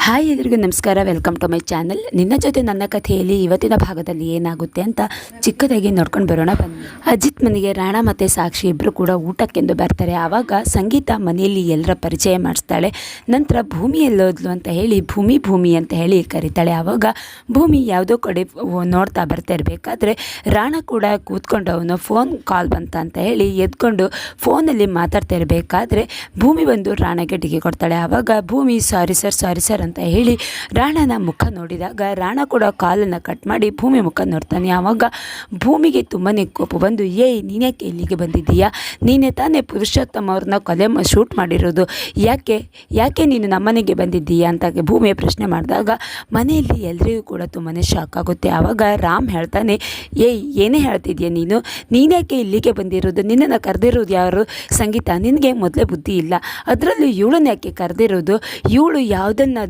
Hi ಎಲ್ರಿಗೂ ನಮಸ್ಕಾರ. Welcome to my channel ನಿನ್ನ ಜೊತೆ ನನ್ನ ಕಥೆಯಲ್ಲಿ ಇವತ್ತಿನ ಭಾಗದಲ್ಲಿ ಏನಾಗುತ್ತೆ ಅಂತ ಚಿಕ್ಕದಾಗಿ ನೋಡ್ಕೊಂಡು ಬರೋಣ. ಬನ್ನಿ ಅಜಿತ್ ಮನೆಗೆ ರಾಣಾ ಮತ್ತು ಸಾಕ್ಷಿ ಇಬ್ಬರು ಕೂಡ ಊಟಕ್ಕೆಂದು ಬರ್ತಾರೆ. ಆವಾಗ ಸಂಗೀತ ಮನೆಯಲ್ಲಿ ಎಲ್ಲರ ಪರಿಚಯ ಮಾಡಿಸ್ತಾಳೆ. ನಂತರ ಭೂಮಿ ಅಂತ ಹೇಳಿ ಭೂಮಿ ಭೂಮಿ ಅಂತ ಹೇಳಿ ಕರೀತಾಳೆ. ಆವಾಗ ಭೂಮಿ ಯಾವುದೋ ಕಡೆ ನೋಡ್ತಾ ಬರ್ತಾ ಇರಬೇಕಾದ್ರೆ ರಾಣಾ ಕೂಡ ಕೂತ್ಕೊಂಡು ಅವನು ಫೋನ್ ಕಾಲ್ ಬಂತ ಅಂತ ಹೇಳಿ ಎದ್ಕೊಂಡು ಫೋನಲ್ಲಿ ಮಾತಾಡ್ತಾ ಇರಬೇಕಾದ್ರೆ ಭೂಮಿ ಬಂದು ರಾಣಾಗೆ ಡಿಗೆ ಕೊಡ್ತಾಳೆ. ಆವಾಗ ಭೂಮಿ ಸಾರಿ ಸರ್ ಸಾರಿ ಸರ್ ಅಂತ ಹೇಳಿ ರಾಣನ ಮುಖ ನೋಡಿದಾಗ ರಾಣ ಕೂಡ ಕಾಲನ್ನು ಕಟ್ ಮಾಡಿ ಭೂಮಿ ಮುಖ ನೋಡ್ತಾನೆ. ಆವಾಗ ಭೂಮಿಗೆ ತುಂಬಾ ಕೋಪ ಬಂದು ಏಯ್ ನೀನ್ಯಾಕೆ ಇಲ್ಲಿಗೆ ಬಂದಿದ್ದೀಯಾ? ನೀನೇ ತಾನೇ ಪುರುಷೋತ್ತಮ ಅವ್ರನ್ನ ಕೊಲೆ ಶೂಟ್ ಮಾಡಿರೋದು. ಯಾಕೆ ಯಾಕೆ ನೀನು ನಮ್ಮನೆಗೆ ಬಂದಿದ್ದೀಯಾ? ಅಂತ ಭೂಮಿ ಪ್ರಶ್ನೆ ಮಾಡಿದಾಗ ಮನೆಯಲ್ಲಿ ಎಲ್ಲರಿಗೂ ಕೂಡ ತುಂಬಾ ಶಾಕ್ ಆಗುತ್ತೆ. ಆವಾಗ ರಾಮ್ ಹೇಳ್ತಾನೆ ಏಯ್ ಏನೇ ಹೇಳ್ತಿದ್ಯಾ ನೀನು? ನೀನ್ಯಾಕೆ ಇಲ್ಲಿಗೆ ಬಂದಿರೋದು? ನಿನ್ನನ್ನು ಕರೆದಿರೋದು ಯಾರು? ಸಂಗೀತ, ನಿನಗೆ ಮೊದಲೇ ಬುದ್ಧಿ ಇಲ್ಲ. ಅದರಲ್ಲೂ ಇವಳನ್ನ ಯಾಕೆ ಕರೆದಿರೋದು? ಇವಳು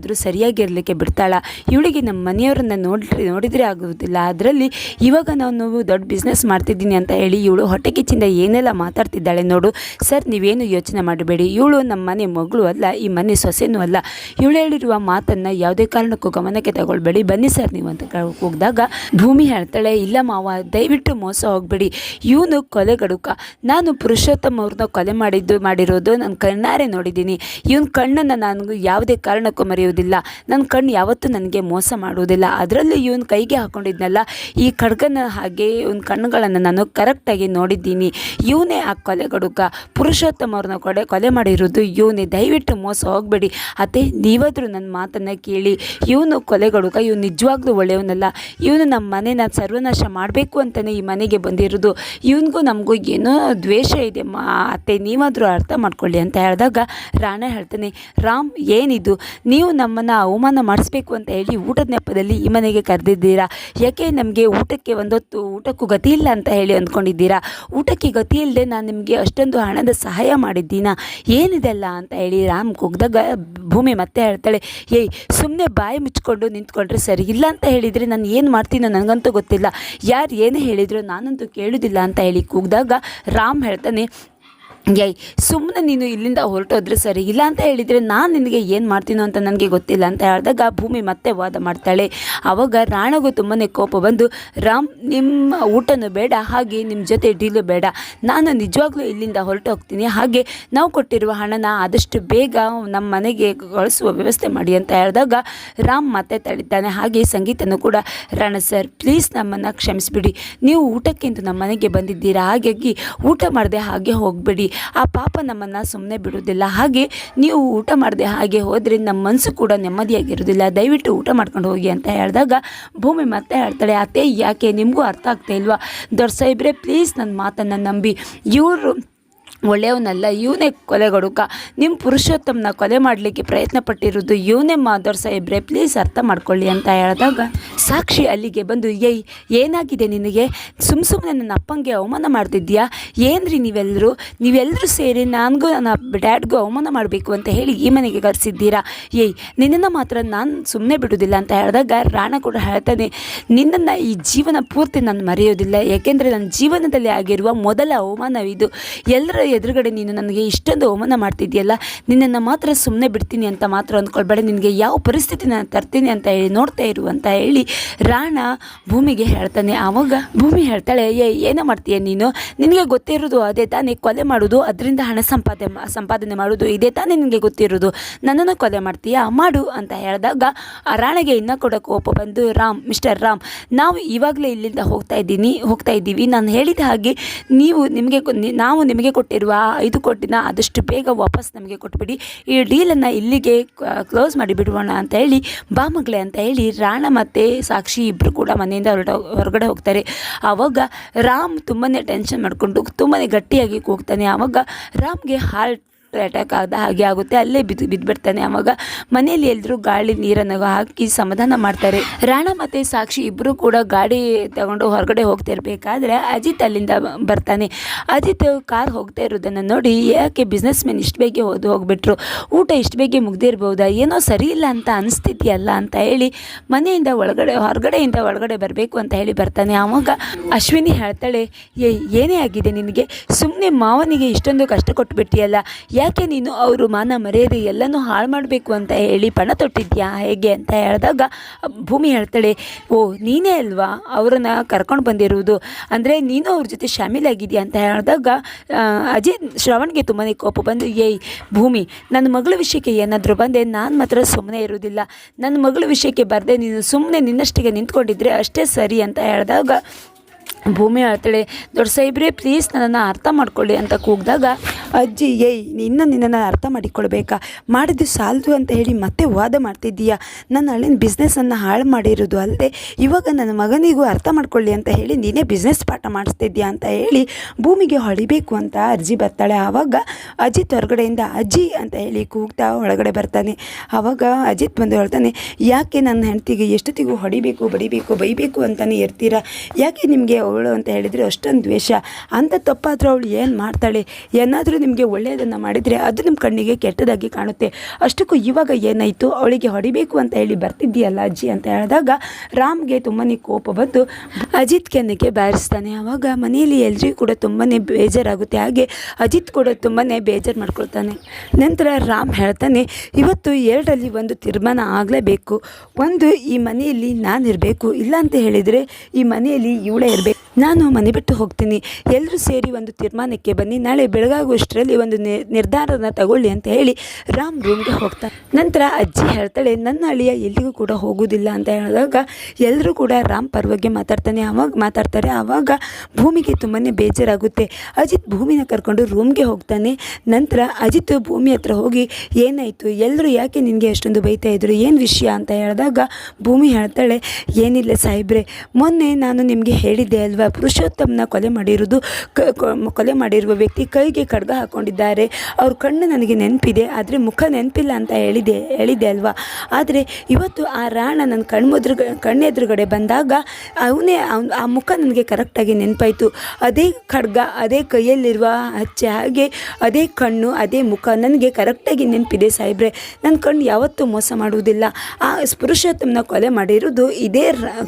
ಯಾವುದನ್ನಾದರೂ ಸರಿಯಾಗಿರಲಿಕ್ಕೆ ಬಿಡ್ತಾಳ? ಇವಳಿಗೆ ನಮ್ಮ ಮನೆಯವರನ್ನು ನೋಡ್ರಿ, ನೋಡಿದರೆ ಆಗುವುದಿಲ್ಲ. ಅದರಲ್ಲಿ ಇವಾಗ ನಾನು ದೊಡ್ಡ ಬಿಸ್ನೆಸ್ ಮಾಡ್ತಿದ್ದೀನಿ ಅಂತ ಹೇಳಿ ಇವಳು ಹೊಟ್ಟೆ ಕಿಚ್ಚಿಂದ ಏನೆಲ್ಲ ಮಾತಾಡ್ತಿದ್ದಾಳೆ ನೋಡು. ಸರ್, ನೀವೇನು ಯೋಚನೆ ಮಾಡಬೇಡಿ. ಇವಳು ನಮ್ಮ ಮನೆ ಮಗಳು ಅಲ್ಲ, ಈ ಮನೆ ಸೊಸೆನೂ ಅಲ್ಲ. ಇವಳು ಹೇಳಿರುವ ಮಾತನ್ನು ಯಾವುದೇ ಕಾರಣಕ್ಕೂ ಗಮನಕ್ಕೆ ತಗೊಳ್ಬೇಡಿ. ಬನ್ನಿ ಸರ್ ನೀವು ಅಂತ ಹೋಗಿದಾಗ ಭೂಮಿ ಹೇಳ್ತಾಳೆ, ಇಲ್ಲ ಮಾವ, ದಯವಿಟ್ಟು ಮೋಸ ಹೋಗಬೇಡಿ. ಇವನು ಕೊಲೆಗಡುಕ ನಾನು ಪುರುಷೋತ್ತಮ ಅವ್ರನ್ನ ಕೊಲೆ ಮಾಡಿದ್ದು, ಮಾಡಿರೋದು ನಾನು ಕಣ್ಣಾರೆ ನೋಡಿದ್ದೀನಿ. ಇವನ ಕಣ್ಣನ್ನು ನಾನು ಯಾವುದೇ ಕಾರಣಕ್ಕೂ ಮರೆಯುವುದಿಲ್ಲ ನನ್ನ ಕಣ್ಣು ಯಾವತ್ತೂ ನನಗೆ ಮೋಸ ಮಾಡುವುದಿಲ್ಲ. ಅದರಲ್ಲೂ ಇವನು ಕೈಗೆ ಹಾಕೊಂಡಿದ್ನಲ್ಲ. ಈ ಖಡ್ಗನ ಹಾಗೆ ಇವನ ಕಣ್ಣುಗಳನ್ನು ನಾನು ಕರೆಕ್ಟಾಗಿ ನೋಡಿದ್ದೀನಿ. ಇವನೇ ಆ ಕೊಲೆಗಡುಕ ಗಡುಕ. ಪುರುಷೋತ್ತಮವ್ರನ್ನ ಕೊಲೆ ಕೊಲೆ ಮಾಡಿರೋದು ಇವನೇ. ದಯವಿಟ್ಟು ಮೋಸ ಹೋಗಬೇಡಿ. ಅತ್ತೆ, ನೀವಾದರೂ ನನ್ನ ಮಾತನ್ನು ಕೇಳಿ. ಇವನು ಕೊಲೆಗಡುಕ ಇವನು ನಿಜವಾಗ್ಲೂ ಒಳ್ಳೆಯವನಲ್ಲ. ಇವನು ನಮ್ಮ ಮನೆನ ಸರ್ವನಾಶ ಮಾಡಬೇಕು ಅಂತಲೇ ಈ ಮನೆಗೆ ಬಂದಿರೋದು. ಇವನಿಗೂ ನಮಗೂ ಏನೋ ದ್ವೇಷ ಇದೆ ಮಾ, ಅತ್ತೆ. ನೀವಾದರೂ ಅರ್ಥ ಮಾಡ್ಕೊಳ್ಳಿ ಅಂತ ಹೇಳಿದಾಗ ರಾಣ ಹೇಳ್ತಾನೆ, ರಾಮ್, ಏನಿದು? ನೀವು ನಮ್ಮನ್ನು ಅವಮಾನ ಮಾಡಿಸ್ಬೇಕು ಅಂತ ಹೇಳಿ ಊಟದ ನೆಪದಲ್ಲಿ ಈ ಮನೆಗೆ ಕರೆದಿದ್ದೀರಾ? ಯಾಕೆ ನಮಗೆ ಊಟಕ್ಕೆ ಒಂದೊತ್ತು ಊಟಕ್ಕೂ ಗತಿ ಇಲ್ಲ ಅಂತ ಹೇಳಿ ಅಂದ್ಕೊಂಡಿದ್ದೀರಾ? ಊಟಕ್ಕೆ ಗತಿ ಇಲ್ಲದೆ ನಾನು ನಿಮಗೆ ಅಷ್ಟೊಂದು ಹಣದ ಸಹಾಯ ಮಾಡಿದ್ದೀನಾ? ಏನಿದೆಲ್ಲ ಅಂತ ಹೇಳಿ ರಾಮ್ ಕುಗ್ದಾಗ ಭೂಮಿ ಮತ್ತೆ ಹೇಳ್ತಾಳೆ, ಏಯ್ ಸುಮ್ಮನೆ ಬಾಯಿ ಮುಚ್ಕೊಂಡು ನಿಂತ್ಕೊಂಡ್ರೆ ಸರಿ. ಇಲ್ಲ ಅಂತ ಹೇಳಿದರೆ ನಾನು ಏನು ಮಾಡ್ತೀನೋ ನನಗಂತೂ ಗೊತ್ತಿಲ್ಲ. ಯಾರು ಏನು ಹೇಳಿದ್ರು ನಾನಂತೂ ಕೇಳೋದಿಲ್ಲ ಅಂತ ಹೇಳಿ ಕೂಗಿದಾಗ ರಾಮ್ ಹೇಳ್ತಾನೆ ಏಯ್ ಸುಮ್ಮನೆ ನೀನು ಇಲ್ಲಿಂದ ಹೊರಟೋದ್ರೆ ಸರಿ. ಇಲ್ಲ ಅಂತ ಹೇಳಿದರೆ ನಾನು ನಿನಗೆ ಏನು ಮಾಡ್ತೀನೋ ಅಂತ ನನಗೆ ಗೊತ್ತಿಲ್ಲ ಅಂತ ಹೇಳಿದಾಗ ಭೂಮಿ ಮತ್ತೆ ವಾದ ಮಾಡ್ತಾಳೆ. ಆವಾಗ ರಾಣಗೂ ತುಂಬಾ ಕೋಪ ಬಂದು, ರಾಮ್ ನಿಮ್ಮ ಊಟನೂ ಬೇಡ, ಹಾಗೆ ನಿಮ್ಮ ಜೊತೆ ಡೀಲು ಬೇಡ. ನಾನು ನಿಜವಾಗ್ಲೂ ಇಲ್ಲಿಂದ ಹೊರಟೋಗ್ತೀನಿ. ಹಾಗೆ ನಾವು ಕೊಟ್ಟಿರುವ ಹಣನ ಆದಷ್ಟು ಬೇಗ ನಮ್ಮ ಮನೆಗೆ ಕಳಿಸುವ ವ್ಯವಸ್ಥೆ ಮಾಡಿ ಅಂತ ಹೇಳಿದಾಗ ರಾಮ್ ಮತ್ತೆ ತಳಿತಾನೆ ಹಾಗೆ ಸಂಗೀತನೂ ಕೂಡ, ರಾಣ ಸರ್, ಪ್ಲೀಸ್ ನಮ್ಮನ್ನು ಕ್ಷಮಿಸಿಬಿಡಿ. ನೀವು ಊಟಕ್ಕಿಂತ ನಮ್ಮ ಮನೆಗೆ ಬಂದಿದ್ದೀರಾ? ಹಾಗಾಗಿ ಊಟ ಮಾಡದೆ ಹಾಗೆ ಹೋಗಬೇಡಿ. ಆ ಪಾಪ ನಮ್ಮನ್ನು ಸುಮ್ಮನೆ ಬಿಡೋದಿಲ್ಲ ಹಾಗೆ ನೀವು ಊಟ ಮಾಡದೆ ಹಾಗೆ ಹೋದರೆ ನಮ್ಮ ಮನಸ್ಸು ಕೂಡ ನೆಮ್ಮದಿಯಾಗಿರೋದಿಲ್ಲ ದಯವಿಟ್ಟು ಊಟ ಮಾಡ್ಕೊಂಡು ಹೋಗಿ ಅಂತ ಹೇಳಿದಾಗ ಭೂಮಿ ಮತ್ತೆ ಹೇಳ್ತಾಳೆ, ಅತ್ತೆ, ಯಾಕೆ? ನಿಮಗೂ ಅರ್ಥ ಆಗ್ತಾ ಇಲ್ವಾ? ದೊಡ್ಡ ಸಾಹೇಬ್ರೆ ಪ್ಲೀಸ್ ನನ್ನ ಮಾತನ್ನು ನಂಬಿ. ಇವರು ಒಳ್ಳೆಯವನಲ್ಲ, ಇವನೇ ಕೊಲೆಗಡುಕ ನಿಮ್ಮ ಪುರುಷೋತ್ತಮನ ಕೊಲೆ ಮಾಡಲಿಕ್ಕೆ ಪ್ರಯತ್ನ ಪಟ್ಟಿರೋದು ಇವನೇ ಮಾಧರ್ ಸಾಹೇಬ್ರೆ. ಪ್ಲೀಸ್ ಅರ್ಥ ಮಾಡ್ಕೊಳ್ಳಿ ಅಂತ ಹೇಳಿದಾಗ, ಸಾಕ್ಷಿ ಅಲ್ಲಿಗೆ ಬಂದು, ಏಯ್, ಏನಾಗಿದೆ ನಿನಗೆ? ಸುಮ್ಮ ಸುಮ್ಮನೆ ನನ್ನ ಅಪ್ಪಂಗೆ ಅವಮಾನ ಮಾಡ್ತಿದ್ಯಾ ಏನ್ರಿ ನೀವೆಲ್ಲರೂ ನೀವೆಲ್ಲರೂ ಸೇರಿ ನನಗೂ ನನ್ನ ಡ್ಯಾಡ್ಗೂ ಅವಮಾನ ಮಾಡಬೇಕು ಅಂತ ಹೇಳಿ ಈ ಮನೆಗೆ ಕರೆಸಿದ್ದೀರಾ? ಏಯ್, ನಿನ್ನನ್ನು ಮಾತ್ರ ನಾನು ಸುಮ್ಮನೆ ಬಿಡೋದಿಲ್ಲ ಅಂತ ಹೇಳಿದಾಗ ರಾಣ ಕೂಡ ಹೇಳ್ತಾನೆ, ನಿನ್ನನ್ನು ಈ ಜೀವನ ಪೂರ್ತಿ ನಾನು ಮರೆಯೋದಿಲ್ಲ. ಯಾಕೆಂದರೆ ನನ್ನ ಜೀವನದಲ್ಲಿ ಆಗಿರುವ ಮೊದಲ ಅವಮಾನವಿದು. ಎಲ್ಲರ ಎದುರುಗಡೆ ನೀನು ನನಗೆ ಇಷ್ಟೊಂದು ಅವಮಾನ ಮಾಡ್ತಿದ್ಯಲ್ಲ ನಿನ್ನನ್ನು ಮಾತ್ರ ಸುಮ್ಮನೆ ಬಿಡ್ತೀನಿ ಅಂತ ಮಾತ್ರ ಅಂದ್ಕೊಳ್ಬೇಡ, ನಿನಗೆ ಯಾವ ಪರಿಸ್ಥಿತಿ ನಾನು ತರ್ತೀನಿ ಅಂತ ಹೇಳಿ, ನೋಡ್ತಾ ಇರು ಅಂತ ಹೇಳಿ ರಾಣ ಭೂಮಿಗೆ ಹೇಳ್ತಾನೆ. ಆವಾಗ ಭೂಮಿ ಹೇಳ್ತಾಳೆ, ಏ, ಏನೋ ಮಾಡ್ತೀಯ ನೀನು? ನಿನಗೆ ಗೊತ್ತಿರೋದು ಅದೇ ತಾನೇ, ಕೊಲೆ ಮಾಡೋದು, ಅದರಿಂದ ಹಣ ಸಂಪಾದನೆ ಸಂಪಾದನೆ ಮಾಡೋದು, ಇದೇ ತಾನೇ ನಿನಗೆ ಗೊತ್ತಿರೋದು. ನನ್ನನ್ನು ಕೊಲೆ ಮಾಡ್ತೀಯಾ? ಮಾಡು, ಅಂತ ಹೇಳಿದಾಗ ಆ ರಾಣಗೆ ಇನ್ನೂ ಕೂಡ ಕೋಪ ಬಂದು, ರಾಮ್, ಮಿಸ್ಟರ್ ರಾಮ್, ನಾವು ಇವಾಗಲೇ ಇಲ್ಲಿಂದ ಹೋಗ್ತಾ ಇದ್ದೀನಿ, ಹೋಗ್ತಾ ಇದ್ದೀವಿ. ನಾನು ಹೇಳಿದ ಹಾಗೆ ನೀವು ನಿಮಗೆ ನಾವು ನಿಮಗೆ ಕೊಟ್ಟಿರುವ ಐದು ಕೋಟಿನ ಆದಷ್ಟು ಬೇಗ ವಾಪಸ್ ನಮಗೆ ಕೊಟ್ಬಿಡಿ. ಈ ಡೀಲನ್ನು ಇಲ್ಲಿಗೆ ಕ್ಲೋಸ್ ಮಾಡಿ ಬಿಡೋಣ ಅಂತ ಹೇಳಿ ಬಾ ಅಂತ ಹೇಳಿ ರಾಣ ಮತ್ತು ಸಾಕ್ಷಿ ಇಬ್ಬರು ಕೂಡ ಮನೆಯಿಂದ ಹೊರಗಡೆ ಹೋಗ್ತಾರೆ. ಆವಾಗ ರಾಮ್ ತುಂಬಾ ಟೆನ್ಷನ್ ಮಾಡಿಕೊಂಡು ತುಂಬಾ ಗಟ್ಟಿಯಾಗಿ ಕೂಗ್ತಾನೆ. ಆವಾಗ ರಾಮ್ಗೆ ಹಾರ್ಟ್ ಅಟ್ಯಾಕ್ ಆದ ಹಾಗೆ ಆಗುತ್ತೆ. ಅಲ್ಲೇ ಬಿದ್ದು ಬಿದ್ದುಬಿಡ್ತಾನೆ ಆವಾಗ ಮನೆಯಲ್ಲಿ ಎಲ್ಲರೂ ಗಾಳಿ ನೀರನ್ನು ಹಾಕಿ ಸಮಾಧಾನ ಮಾಡ್ತಾರೆ. ರಾಣ ಮತ್ತು ಸಾಕ್ಷಿ ಇಬ್ಬರು ಕೂಡ ಗಾಡಿ ತಗೊಂಡು ಹೊರಗಡೆ ಹೋಗ್ತಾ ಇರಬೇಕಾದ್ರೆ ಅಜಿತ್ ಅಲ್ಲಿಂದ ಬರ್ತಾನೆ. ಅಜಿತ್ ಕಾರ್ ಹೋಗ್ತಾ ಇರೋದನ್ನು ನೋಡಿ ಯಾಕೆ ಬಿಸ್ನೆಸ್ ಮ್ಯಾನ್ ಇಷ್ಟು ಬೇಗ ಹೋದು ಹೋಗ್ಬಿಟ್ರು? ಊಟ ಇಷ್ಟು ಬೇಗ ಮುಗ್ದಿರ್ಬೋದಾ? ಏನೋ ಸರಿ ಇಲ್ಲ ಅಂತ ಅನಿಸ್ತಿದೆಯಲ್ಲ ಅಂತ ಹೇಳಿ ಮನೆಯಿಂದ ಒಳಗಡೆ ಹೊರಗಡೆಯಿಂದ ಒಳಗಡೆ ಬರಬೇಕು ಅಂತ ಹೇಳಿ ಬರ್ತಾನೆ. ಆವಾಗ ಅಶ್ವಿನಿ ಹೇಳ್ತಾಳೆ ಏನೇ ಆಗಿದೆ ನಿನಗೆ? ಸುಮ್ಮನೆ ಮಾವನಿಗೆ ಇಷ್ಟೊಂದು ಕಷ್ಟ ಕೊಟ್ಬಿಟ್ಟಿಯಲ್ಲ. ಯಾಕೆ ನೀನು ಅವರು ಮಾನ ಮರ್ಯಾದೆ ಎಲ್ಲನೂ ಹಾಳು ಮಾಡಬೇಕು ಅಂತ ಹೇಳಿ ಪಣ ತೊಟ್ಟಿದ್ಯಾ? ಹೇಗೆ ಅಂತ ಹೇಳಿದಾಗ, ಭೂಮಿ ಹೇಳ್ತಾಳೆ, ಓ, ನೀನೇ ಅಲ್ವಾ ಅವರನ್ನು ಕರ್ಕೊಂಡು ಬಂದಿರುವುದು ಅಂದರೆ ನೀನು ಅವ್ರ ಜೊತೆ ಶಾಮೀಲಾಗಿದೆಯಾ ಅಂತ ಹೇಳಿದಾಗ ಅಜಿತ್ ಶ್ರವಣ್ಗೆ ತುಂಬಾ ಕೋಪ ಬಂದು, ಏಯ್, ಭೂಮಿ ನನ್ನ ಮಗಳ ವಿಷಯಕ್ಕೆ ಏನಾದರೂ ಬಂದೆ, ನಾನು ಮಾತ್ರ ಸುಮ್ಮನೆ ಇರೋದಿಲ್ಲ. ನನ್ನ ಮಗಳ ವಿಷಯಕ್ಕೆ ಬರದೆ ನೀನು ಸುಮ್ಮನೆ ನಿನ್ನಷ್ಟಿಗೆ ನಿಂತ್ಕೊಂಡಿದ್ರೆ ಅಷ್ಟೇ ಸರಿ ಅಂತ ಹೇಳಿದಾಗ ಭೂಮಿ ಹೇಳ್ತಾಳೆ ದೊಡ್ಡ ಸಾಹೇಬ್ರೆ ಪ್ಲೀಸ್ ನನ್ನನ್ನು ಅರ್ಥ ಮಾಡ್ಕೊಳ್ಳಿ ಅಂತ ಕೂಗಿದಾಗ, ಅಜ್ಜಿ, ಏಯ್ ನಿನ್ನ ನಿನ್ನನ್ನು ಅರ್ಥ ಮಾಡಿಕೊಳ್ಬೇಕಾ? ಮಾಡಿದ್ದು ಸಾಲದು ಅಂತ ಹೇಳಿ ಮತ್ತೆ ವಾದ ಮಾಡ್ತಿದ್ದೀಯಾ? ನನ್ನ ಹಳ್ಳಿನ ಬಿಸ್ನೆಸ್ಸನ್ನು ಹಾಳು ಮಾಡಿರೋದು ಅಲ್ಲದೆ ಇವಾಗ ನನ್ನ ಮಗನಿಗೂ ಅರ್ಥ ಮಾಡ್ಕೊಳ್ಳಿ ಅಂತ ಹೇಳಿ ನೀನೇ ಬಿಸ್ನೆಸ್ ಪಾಠ ಮಾಡಿಸ್ತಿದ್ಯಾ ಅಂತ ಹೇಳಿ ಭೂಮಿಗೆ ಹೊಡಿಬೇಕು ಅಂತ ಅರ್ಜಿ ಬರ್ತಾಳೆ. ಆವಾಗ ಅಜಿತ್ ಹೊರಗಡೆಯಿಂದ, ಅಜ್ಜಿ ಅಂತ ಹೇಳಿ ಕೂಗ್ತಾ ಒಳಗಡೆ ಬರ್ತಾನೆ. ಆವಾಗ ಅಜಿತ್ ಬಂದು ಹೇಳ್ತಾನೆ, ಯಾಕೆ ನನ್ನ ಹೆಂಡತಿಗೆ ಎಷ್ಟೊತ್ತಿಗೂ ಹೊಡಿಬೇಕು, ಬಡಿಬೇಕು, ಬೈಬೇಕು ಅಂತಲೇ ಇರ್ತೀರಾ? ಯಾಕೆ ನಿಮಗೆ ಅವಳು ಅಂತ ಹೇಳಿದರೆ ಅಷ್ಟೊಂದು ದ್ವೇಷ. ಅಂಥ ತಪ್ಪಾದರೂ ಅವಳು ಏನು ಮಾಡ್ತಾಳೆ? ಏನಾದರೂ ನಿಮಗೆ ಒಳ್ಳೆಯದನ್ನು ಮಾಡಿದರೆ ಅದು ನಿಮ್ಮ ಕಣ್ಣಿಗೆ ಕೆಟ್ಟದಾಗಿ ಕಾಣುತ್ತೆ. ಅಷ್ಟಕ್ಕೂ ಇವಾಗ ಏನಾಯಿತು? ಅವಳಿಗೆ ಹೊಡಿಬೇಕು ಅಂತ ಹೇಳಿ ಬರ್ತಿದ್ದೀಯಲ್ಲ ಅಜ್ಜಿ ಅಂತ ಹೇಳಿದಾಗ ರಾಮ್ಗೆ ತುಂಬಾ ಕೋಪ ಬಂದು, ಅಜಿತ್ ಕೆನ್ನಿಗೆ ಬಾರಿಸ್ತಾನೆ. ಆವಾಗ ಮನೆಯಲ್ಲಿ ಎಲ್ರಿಗೂ ಕೂಡ ತುಂಬಾ ಬೇಜಾರಾಗುತ್ತೆ. ಹಾಗೆ ಅಜಿತ್ ಕೂಡ ತುಂಬಾ ಬೇಜಾರು ಮಾಡ್ಕೊಳ್ತಾನೆ. ನಂತರ ರಾಮ್ ಹೇಳ್ತಾನೆ, ಇವತ್ತು ಎರಡರಲ್ಲಿ ಒಂದು ತೀರ್ಮಾನ ಆಗಲೇಬೇಕು. ಒಂದು ಈ ಮನೆಯಲ್ಲಿ ನಾನು ಇರಬೇಕು. ಇಲ್ಲ ಅಂತ ಹೇಳಿದರೆ ಈ ಮನೆಯಲ್ಲಿ ಇವಳೇ ಇರಬೇಕು. ನಾನು ಮನೆ ಬಿಟ್ಟು ಹೋಗ್ತೀನಿ. ಎಲ್ಲರೂ ಸೇರಿ ಒಂದು ತೀರ್ಮಾನಕ್ಕೆ ಬನ್ನಿ. ನಾಳೆ ಬೆಳಗಾಗುವಷ್ಟರಲ್ಲಿ ಒಂದು ನಿರ್ಧಾರನ ತಗೊಳ್ಳಿ ಅಂತ ಹೇಳಿ ರಾಮ್ ರೂಮ್ಗೆ ಹೋಗ್ತಾನೆ ನಂತರ ಅಜ್ಜಿ ಹೇಳ್ತಾಳೆ, ನನ್ನ ಅಳಿಯ ಎಲ್ಲಿಗೂ ಕೂಡ ಹೋಗುವುದಿಲ್ಲ ಅಂತ ಹೇಳಿದಾಗ ಎಲ್ಲರೂ ಕೂಡ ರಾಮ್ ಪರ್ವಾಗಿ ಮಾತಾಡ್ತಾನೆ. ಆವಾಗ ಮಾತಾಡ್ತಾರೆ ಆವಾಗ ಭೂಮಿಗೆ ತುಂಬಾ ಬೇಜಾರಾಗುತ್ತೆ. ಅಜಿತ್ ಭೂಮಿನ ಕರ್ಕೊಂಡು ರೂಮ್ಗೆ ಹೋಗ್ತಾನೆ. ನಂತರ ಅಜಿತ್ ಭೂಮಿ ಹತ್ರ ಹೋಗಿ, ಏನಾಯಿತು? ಎಲ್ಲರೂ ಯಾಕೆ ನಿನಗೆ ಅಷ್ಟೊಂದು ಬೈತಾ ಇದ್ರು? ಏನು ವಿಷಯ? ಅಂತ ಹೇಳಿದಾಗ ಭೂಮಿ ಹೇಳ್ತಾಳೆ, ಏನಿಲ್ಲ ಸಾಹೇಬ್ರೆ. ಮೊನ್ನೆ ನಾನು ನಿಮಗೆ ಹೇಳಿದ್ದೆ ಅಲ್ವಾ? ಪುರುಷೋತ್ತಮನ ಕೊಲೆ ಮಾಡಿರುವುದು ಕೊಲೆ ಮಾಡಿರುವ ವ್ಯಕ್ತಿ ಕೈಗೆ ಖಡ್ಗ ಹಾಕ್ಕೊಂಡಿದ್ದಾರೆ ಅವ್ರ ಕಣ್ಣು ನನಗೆ ನೆನಪಿದೆ, ಆದರೆ ಮುಖ ನೆನಪಿಲ್ಲ ಅಂತ ಹೇಳಿದೆ ಹೇಳಿದೆ ಅಲ್ವಾ? ಆದರೆ ಇವತ್ತು ಆ ರಾಣ ನನ್ನ ಕಣ್ಮುದ್ರ ಕಣ್ಣೆದುರುಗಡೆ ಬಂದಾಗ ಅವನೇ ಅವ್ನು, ಆ ಮುಖ ನನಗೆ ಕರೆಕ್ಟಾಗಿ ನೆನಪಾಯಿತು. ಅದೇ ಖಡ್ಗ, ಅದೇ ಕೈಯಲ್ಲಿರುವ ಹಚ್ಚೆ, ಹಾಗೆ ಅದೇ ಕಣ್ಣು, ಅದೇ ಮುಖ ನನಗೆ ಕರೆಕ್ಟಾಗಿ ನೆನಪಿದೆ ಸಾಹೇಬ್ರೆ. ನನ್ನ ಕಣ್ಣು ಯಾವತ್ತೂ ಮೋಸ ಮಾಡುವುದಿಲ್ಲ. ಆ ಪುರುಷೋತ್ತಮನ ಕೊಲೆ ಮಾಡಿರೋದು ಇದೇ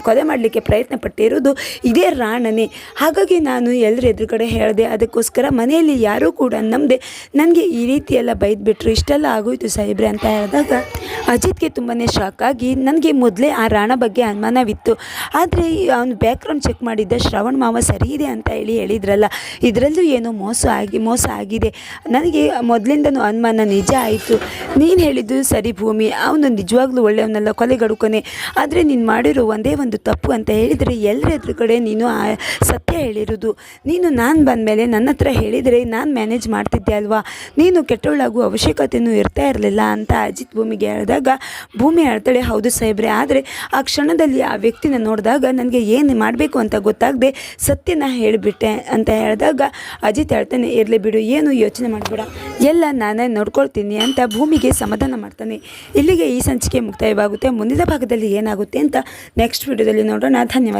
ಕೊಲೆ ಮಾಡಲಿಕ್ಕೆ ಪ್ರಯತ್ನ ಪಟ್ಟಿರೋದು ಇದೇ ರಾಣನೇ ಹಾಗಾಗಿ ನಾನು ಎಲ್ಲರ ಎದುರುಗಡೆ ಹೇಳಿದೆ, ಅದಕ್ಕೋಸ್ಕರ ಮನೆಯಲ್ಲಿ ಯಾರೂ ಕೂಡ ನಂಬದೆ ನನಗೆ ಈ ರೀತಿ ಎಲ್ಲ ಬೈದ್ಬಿಟ್ರು, ಇಷ್ಟೆಲ್ಲ ಆಗೋಯ್ತು ಸಾಹೇಬ್ರೆ ಅಂತ ಹೇಳಿದಾಗ ಅಜಿತ್ಗೆ ತುಂಬಾ ಶಾಕ್ ಆಗಿ ನನಗೆ ಮೊದಲೇ ಆ ರಾಣ ಬಗ್ಗೆ ಅನುಮಾನವಿತ್ತು. ಆದರೆ ಅವನು ಬ್ಯಾಕ್ಗ್ರೌಂಡ್ ಚೆಕ್ ಮಾಡಿದ್ದ ಶ್ರವಣ್ ಮಾವ ಸರಿ ಇದೆ ಅಂತ ಹೇಳಿ ಹೇಳಿದ್ರಲ್ಲ, ಇದರಲ್ಲೂ ಏನೋ ಮೋಸ ಆಗಿ, ಮೋಸ ಆಗಿದೆ. ನನಗೆ ಮೊದಲಿಂದನೂ ಅನುಮಾನ ನಿಜ ಆಯಿತು. ನೀನು ಹೇಳಿದ್ದು ಸರಿ ಭೂಮಿ, ಅವನು ನಿಜವಾಗ್ಲೂ ಒಳ್ಳೆಯವನಲ್ಲ ಕೊಲೆಗಡುಕೊನೆ ಆದರೆ ನೀನು ಮಾಡಿರೋ ಒಂದೇ ಒಂದು ತಪ್ಪು ಅಂತ ಹೇಳಿದರೆ ಎಲ್ಲರ ಎದುರುಗಡೆ ನೀನು ಆ ಸತ್ಯ ಹೇಳಿರೋದು. ನೀನು ನಾನು ಬಂದಮೇಲೆ ನನ್ನ ಹತ್ರ ಹೇಳಿದರೆ ನಾನು ಮ್ಯಾನೇಜ್ ಮಾಡ್ತಿದ್ದೆ ಅಲ್ವಾ? ನೀನು ಕೆಟ್ಟವಳಾಗುವ ಅವಶ್ಯಕತೆಯೂ ಇರ್ತಾ ಇರಲಿಲ್ಲ ಅಂತ ಅಜಿತ್ ಭೂಮಿಗೆ ಹೇಳಿದಾಗ, ಭೂಮಿ ಹೇಳ್ತಾಳೆ ಹೌದು ಸಾಹೇಬ್ರೆ, ಆದರೆ ಆ ಕ್ಷಣದಲ್ಲಿ ಆ ವ್ಯಕ್ತಿನ ನೋಡಿದಾಗ ನನಗೆ ಏನು ಮಾಡಬೇಕು ಅಂತ ಗೊತ್ತಾಗದೆ ಸತ್ಯನ ಹೇಳಿಬಿಟ್ಟೆ ಅಂತ ಹೇಳಿದಾಗ ಅಜಿತ್ ಹೇಳ್ತಾನೆ, ಇರಲಿ ಬಿಡು, ಏನು ಯೋಚನೆ ಮಾಡಬೇಡ. ಎಲ್ಲ ನಾನೇ ನೋಡ್ಕೊಳ್ತೀನಿ ಅಂತ ಭೂಮಿಗೆ ಸಮಾಧಾನ ಮಾಡ್ತಾನೆ. ಇಲ್ಲಿಗೆ ಈ ಸಂಚಿಕೆ ಮುಕ್ತಾಯವಾಗುತ್ತೆ. ಮುಂದಿನ ಭಾಗದಲ್ಲಿ ಏನಾಗುತ್ತೆ ಅಂತ ನೆಕ್ಸ್ಟ್ ವಿಡಿಯೋದಲ್ಲಿ ನೋಡೋಣ. ಧನ್ಯವಾದ.